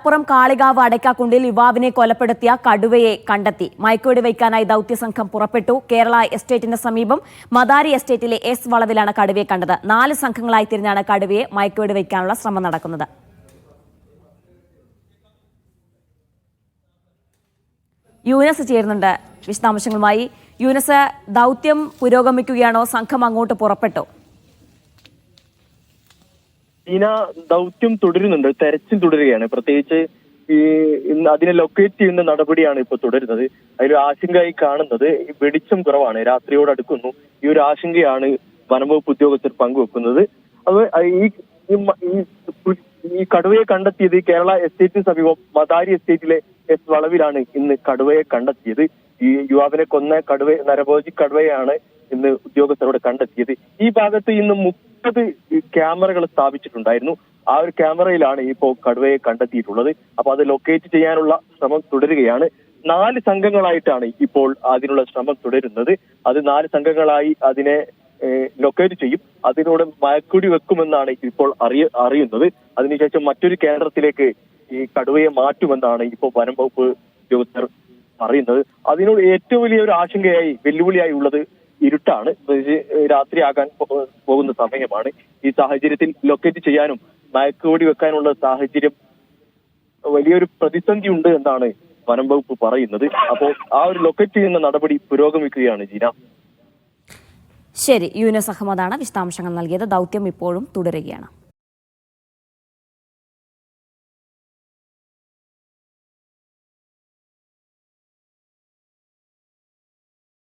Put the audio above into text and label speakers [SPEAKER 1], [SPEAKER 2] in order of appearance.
[SPEAKER 1] മലപ്പുറം കാളികാവ് അടയ്ക്കാക്കുണ്ടിൽ യുവാവിനെ കൊലപ്പെടുത്തിയ കടുവയെ കണ്ടെത്തി. മയക്കുവെടി വയ്ക്കാനായി ദൌത്യസംഘം പുറപ്പെട്ടു. കേരള എസ്റ്റേറ്റിന് സമീപം മദാരി എസ്റ്റേറ്റിലെ എസ് വളവിലാണ് കടുവയെ കണ്ടത്. നാല് സംഘങ്ങളായി തിരിഞ്ഞാണ് കടുവയെ മയക്കുവെടി വയ്ക്കാനുള്ള ശ്രമം നടക്കുന്നത്. യൂനസ് ചേരുന്നുണ്ട് വിശദാംശങ്ങളുമായി. യൂനസ് ദൌത്യം പുരോഗമിക്കുകയാണോ? സംഘം അങ്ങോട്ട് പുറപ്പെട്ടു.
[SPEAKER 2] ചീന ദൗത്യം തുടരുന്നുണ്ട് തെരച്ചിൽ തുടരുകയാണ്. പ്രത്യേകിച്ച് ഈ അതിനെ ലൊക്കേറ്റ് ചെയ്യുന്ന നടപടിയാണ് ഇപ്പോൾ തുടരുന്നത്. അതിലൊരു ആശങ്കയായി കാണുന്നത് വെടിച്ചം കുറവാണ്. രാത്രിയോട് അടുക്കുന്നു. ഈ ഒരു ആശങ്കയാണ് വനംവകുപ്പ് ഉദ്യോഗസ്ഥർ പങ്കുവെക്കുന്നത്. അത് ഈ ഈ കടുവയെ കണ്ടെത്തിയത് കേരള എസ്റ്റേറ്റിന് സമീപം മദാരി എസ്റ്റേറ്റിലെ എസ് വളവിലാണ് ഇന്ന് കടുവയെ കണ്ടെത്തിയത്. ഈ യുവാവിനെ കൊന്ന കടുവ നരഭോജി കടുവയാണ് ഇന്ന് ഉദ്യോഗസ്ഥരോട് കണ്ടെത്തിയത്. ഈ ഭാഗത്ത് ഇന്ന് മുപ്പത് ക്യാമറകൾ സ്ഥാപിച്ചിട്ടുണ്ടായിരുന്നു. ആ ഒരു ക്യാമറയിലാണ് ഇപ്പോൾ കടുവയെ കണ്ടെത്തിയിട്ടുള്ളത്. അപ്പൊ അത് ലൊക്കേറ്റ് ചെയ്യാനുള്ള ശ്രമം തുടരുകയാണ്. നാല് സംഘങ്ങളായിട്ടാണ് ഇപ്പോൾ അതിനുള്ള ശ്രമം തുടരുന്നത്. അത് നാല് സംഘങ്ങളായി അതിനെ ലൊക്കേറ്റ് ചെയ്യും. അതിനോട് മയക്കുടി വെക്കുമെന്നാണ് ഇപ്പോൾ അറിയ അറിയുന്നത്. അതിനുശേഷം മറ്റൊരു കേന്ദ്രത്തിലേക്ക് ഈ കടുവയെ മാറ്റുമെന്നാണ് ഇപ്പോൾ വനം വകുപ്പ് ഉദ്യോഗസ്ഥർ പറയുന്നത്. അതിനോട് ഏറ്റവും വലിയ ഒരു ആശങ്കയായി വെല്ലുവിളിയായി ഉള്ളത് ഇരുട്ടാണ്. രാത്രിയാകാൻ പോകുന്ന സമയമാണ്. ഈ സാഹചര്യത്തിൽ ലൊക്കേറ്റ് ചെയ്യാനും മയക്കുവെടി വെക്കാനുള്ള സാഹചര്യം വലിയൊരു പ്രതിസന്ധി ഉണ്ട് എന്നാണ് വനം വകുപ്പ് പറയുന്നത്. അപ്പോൾ ആ ഒരു ലൊക്കേറ്റ് ചെയ്യുന്ന നടപടി പുരോഗമിക്കുകയാണ് ജീന.
[SPEAKER 1] ശരി യൂനസ് അഹമ്മദാണ് വിശദാംശങ്ങൾ നൽകിയത്. ദൗത്യം ഇപ്പോഴും തുടരുകയാണ്.